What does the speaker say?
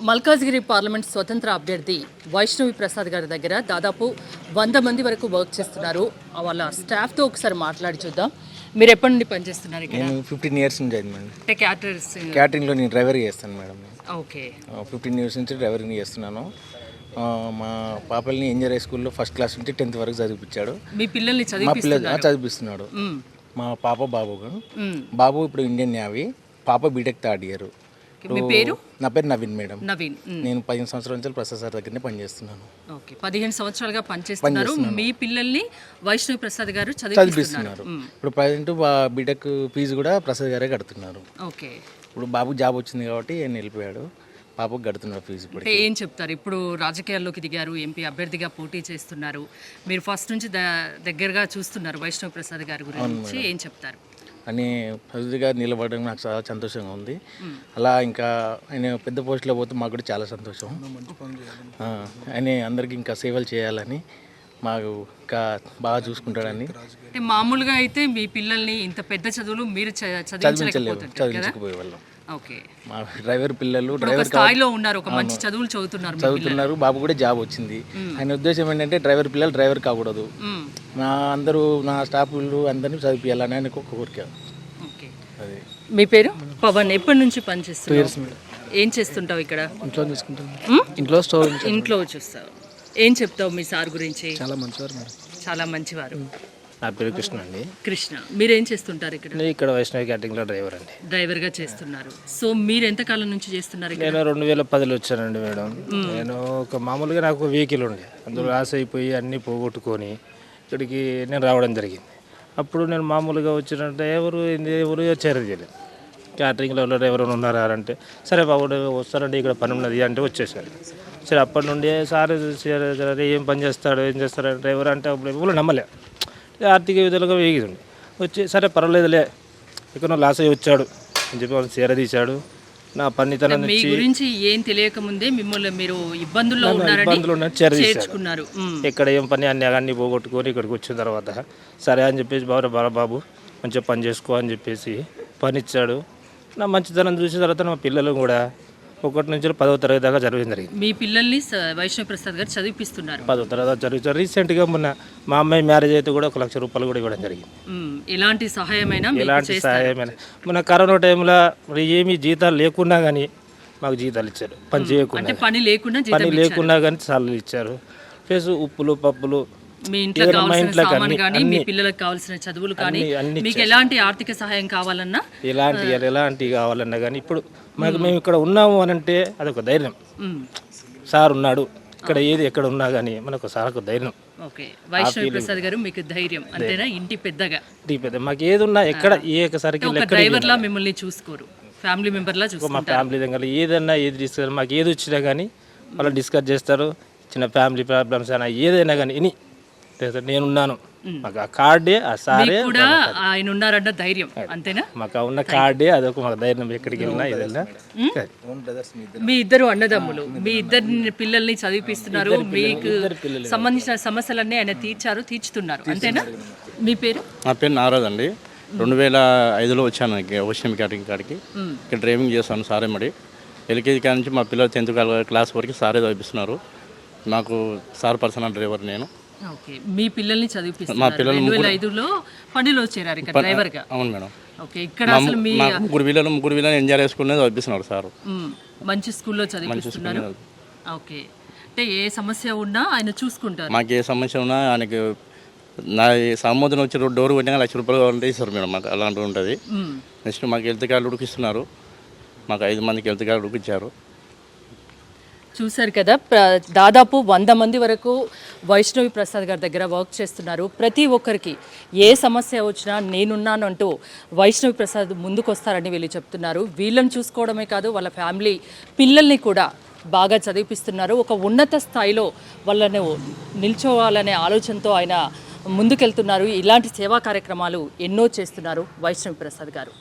Malkajgiri parliament స్వతంత్ర అభ్యర్థి వైష్ణవి ప్రసాద్ గారి దగ్గర దాదాపు వంద మంది వరకు వర్క్ చేస్తున్నారు. వాళ్ళ స్టాఫ్తో ఒకసారి మాట్లాడి చూద్దాం. మీరు ఎప్పటి నుండి పనిచేస్తున్నారు ఇక్కడ? నేను ఫిఫ్టీన్ ఇయర్స్ నుంచి అయింది మేడం. అంటే క్యాటరింగ్లో నేను డ్రైవర్ చేస్తాను మేడం. ఓకే. ఫిఫ్టీన్ ఇయర్స్ నుంచి డ్రైవరింగ్ చేస్తున్నాను. ఆ, మా పాపల్ని ఇంజనీర్ స్కూల్లో ఫస్ట్ క్లాస్ నుంచి టెన్త్ వరకు చదివిపించాడు మీ పిల్లల్ని మా పిల్లలు చదివిస్తున్నారు చదివిస్తున్నాడు. మా పాప బాబు. బాబు ఇప్పుడు ఇండియన్ నేవీ పాప బీటెక్ థర్డ్ ఇయర్ మీ పేరు? నా పేరు నవీన్ మేడం. నవీన్. నేను పదిహేను సంవత్సరాల నుంచి ప్రసాద్ సార్ దగ్గరనే పనిచేస్తున్నాను. ఓకే. పదిహేను సంవత్సరాలుగా పనిచేస్తున్నారు. మీ పిల్లల్ని వైష్ణవి ప్రసాద్ గారు చదివిస్తున్నారు ఇప్పుడు ప్రజెంట్ బీటెక్ ఫీజు కూడా ప్రసాద్ గారే కడుతున్నారు. ఓకే. ఇప్పుడు బాబు జాబ్ వచ్చింది కాబట్టి ఆయన వెళ్ళిపోయాడు పాపకు కడుతున్నాడు ఫీజు ఇప్పుడు ఏం చెప్తారు? ఇప్పుడు రాజకీయాల్లోకి దిగారు. ఎంపీ అభ్యర్థిగా పోటీ చేస్తున్నారు. మీరు ఫస్ట్ నుంచి దగ్గరగా చూస్తున్నారు వైష్ణవ్ ప్రసాద్ గారి గురించి. ఏం చెప్తారు? అని ప్రతిగా నిలబడడం నాకు చాలా సంతోషంగా ఉంది. అలా ఇంకా ఆయన పెద్ద పోస్టులో పోతే మాకు కూడా చాలా సంతోషం. ఆయన అందరికీ ఇంకా సేవలు చేయాలని మాకు ఇంకా బాగా చూసుకుంటాడని. అంటే మామూలుగా అయితే మీ పిల్లల్ని ఇంత పెద్ద చదువులు మీరు చ- చదివించలేము చదివించలేకపోతుంటారు కదా? చదివించకపోయే వాళ్ళం మా డ్రైవర్ పిల్లలు డ్రైవర్ స్థాయిలో ఉన్నారు ఒక మంచి చదువులు చదువుతున్నారు. చదువుతున్నారు బాబు కూడా జాబ్ వచ్చింది. ఆయన ఉద్దేశం ఏంటంటే డ్రైవర్ పిల్లలు డ్రైవర్ కాకూడదు. నా అందరూ నా స్టాఫ్లు అందరినీ చదివించాలని ఆయనకు ఒక కోరిక. ఓకే. అది. మీ పేరు? పవన్. ఎప్పటి నుంచి పనిచేస్తున్నారు ఏం చేస్తుంటావు ఇక్కడ? ఇంట్లో తీసుకుంటాను మ్మ్? ఇంట్లో స్టోర్ ఇంట్లో చూస్తావు. ఏం చెప్తావు మీ సార్ గురించి? చాలా మంచివారు చాలా మంచివారు. నా పేరు కృష్ణ అండి. కృష్ణ మీరేం చేస్తుంటారు ఇక్కడ? నేను ఇక్కడ వైష్ణవి క్యాటరింగ్లో డ్రైవర్ అండి. డ్రైవర్గా చేస్తున్నారు. సో మీరు ఎంత కాలం నుంచి చేస్తున్నారు ఇక్కడ? నేను రెండు వేల పదిలో వచ్చానండి మేడం. నేను ఒక మామూలుగా నాకు వెహికల్ ఉండే. అందులో లాస్ అయిపోయి అన్నీ పోగొట్టుకొని ఇక్కడికి నేను రావడం జరిగింది. అప్పుడు నేను మామూలుగా వచ్చినట్టు ఎవరు ఏంది ఎవరు చేరదు చేయలేదు క్యాటరింగ్లో ఎవరైనా ఉన్నారా అంటే సరే బాబు వస్తారండి ఇక్కడ పని ఉన్నది అంటే వచ్చేసారు. సరే అప్పటి నుండి సార్ ఏం పని చేస్తాడు ఏం చేస్తాడు డ్రైవర్ అంటే అప్పుడు ఎవరు నమ్మలే. ఆర్థిక విధాలుగా వేగిదండి వచ్చి సరే పర్వాలేదులే ఎక్కడో లాస్ అయ్యి వచ్చాడు అని చెప్పి వాళ్ళు చేరదీశాడు నా పనితనం మీ గురించి ఏం తెలియక ముందే మిమ్మల్ని మీరు ఇబ్బందుల్లో ఉన్నారని ఇబ్బందులు చేర్చుకున్నారు. మ్మ్. ఎక్కడ ఏం పని అన్ని అన్ని పోగొట్టుకొని ఇక్కడికి వచ్చిన తర్వాత సరే అని చెప్పేసి బాబు బాబా బాబు మంచిగా పని చేసుకో అని చెప్పేసి పని ఇచ్చాడు నా మంచితనం చూసిన తర్వాత మా పిల్లలు కూడా ఒకటి నుంచి పదవ తరగతి దాకా జరిగింది జరిగింది. మీ పిల్లల్ని వైష్ణవ్ ప్రసాద్ గారు చదివిపిస్తున్నారు. పదవ తరగతి జరుగుతుంది. రీసెంట్గా మొన్న మా అమ్మాయి మ్యారేజ్ అయితే కూడా ఒక లక్ష రూపాయలు కూడా ఇవ్వడం జరిగింది. ఎలాంటి సహాయమైనా ఎలాంటి సహాయమైన? మన కరోనా టైంలో ఏమీ జీతాలు లేకున్నా కానీ మాకు జీతాలు ఇచ్చారు. పని చేయకుండా పని లేకుండా పని లేకున్నా కానీ సాలరీ ఇచ్చారు. ప్లస్ ఉప్పులు పప్పులు మీ ఇంట్లో కావాల్సిన సామాన్ కానీ మీ పిల్లలకు కావాల్సిన చదువులు కానీ మీకు ఎలాంటి ఆర్థిక సహాయం కావాలన్నా ఎలాంటి ఎలాంటి కావాలన్నా కానీ ఇప్పుడు మాకు మేము ఇక్కడ ఉన్నాము అని అంటే అదొక ధైర్యం. సార్ ఉన్నాడు ఇక్కడ ఏది ఎక్కడ ఉన్నా కానీ మనకు సార్ ఒక ధైర్యం. ఓకే. వైష్ణవి ప్రసాద్ గారు మీకు ధైర్యం అంతేనా? ఇంటి పెద్దగా. ఇది పెద్ద మాకు ఏది ఉన్నా ఎక్కడ ఏ ఒకసారికి ఒక డ్రైవర్ లా మిమ్మల్ని చూసుకోరు ఫ్యామిలీ మెంబర్ లా మా ఫ్యామిలీ దగ్గర ఏదన్నా ఏది డిస్కస్ మాకు ఏది వచ్చినా కానీ వాళ్ళు డిస్కస్ చేస్తారు. చిన్న ఫ్యామిలీ ప్రాబ్లమ్స్ అయినా ఏదైనా కానీ ఇని నేనున్నాను. మాకు ఆ కార్డే ఆ సారే కూడా ఆయన ఉన్నారన్న ధైర్యం అంతేనా? మాకు ఉన్న కార్డే అదొక మాకు ధైర్యం. ఎక్కడికి వెళ్ళినా ఏదైనా మీ ఇద్దరు అన్నదమ్ములు మీ ఇద్దరు పిల్లల్ని చదివిపిస్తున్నారు మీకు సంబంధించిన సమస్యలన్నీ ఆయన తీర్చారు తీర్చుతున్నారు అంతేనా? మీ పేరు? నా పేరు నారాజ్ అండి. రెండు వేల ఐదులో వచ్చాను ఓషన్ క్యాటరింగ్ కాడికి. ఇక్కడ డ్రైవింగ్ చేస్తాను సారే మరి. ఎల్కేజీ కాడ నుంచి మా పిల్లలు టెన్త్ క్లాస్ వరకు సారే చదివిస్తున్నారు నాకు సార్ పర్సనల్ డ్రైవర్ నేను. ఓకే. మీ పిల్లల్ని చదివిపిస్తున్నారు. రెండు వేల ఐదులో పనిలో చేరారు ఇక్కడ డ్రైవర్గా అవును మేడం. ఓకే. ఇక్కడ మా అసలు మీ మా ముగ్గురు పిల్లలు ముగ్గురు పిల్లలు ఎంజాయ్ చేసుకునే చదివిస్తున్నారు సార్. మ్, మంచి స్కూల్లో చదివిస్తున్నారు ఓకే. అంటే ఏ సమస్య ఉన్నా ఆయన చూసుకుంటారు. మాకు ఏ సమస్య ఉన్నా ఆయనకి నా సముద్రం వచ్చి డోర్ కొట్టినా లక్ష రూపాయలు కావాలంటే ఇస్తారు మేడం. మాకు అలాంటివి ఉంటుంది. మ్, నెక్స్ట్ మాకు హెల్త్ కార్డు ఉడికిస్తున్నారు. మాకు ఐదు మందికి హెల్త్ కార్డు ఉడికిచ్చారు చూశారు కదా దాదాపు వంద మంది వరకు వైష్ణవి ప్రసాద్ గారి దగ్గర వర్క్ చేస్తున్నారు. ప్రతి ఒక్కరికి ఏ సమస్య వచ్చినా నేనున్నానంటూ వైష్ణవి ప్రసాద్ ముందుకు వస్తారని వీళ్ళు చెప్తున్నారు. వీళ్ళని చూసుకోవడమే కాదు వాళ్ళ ఫ్యామిలీ పిల్లల్ని కూడా బాగా చదివిపిస్తున్నారు. ఒక ఉన్నత స్థాయిలో వాళ్ళను నిల్చోవాలనే ఆలోచనతో ఆయన ముందుకెళ్తున్నారు. ఇలాంటి సేవా కార్యక్రమాలు ఎన్నో చేస్తున్నారు వైష్ణవి ప్రసాద్ గారు.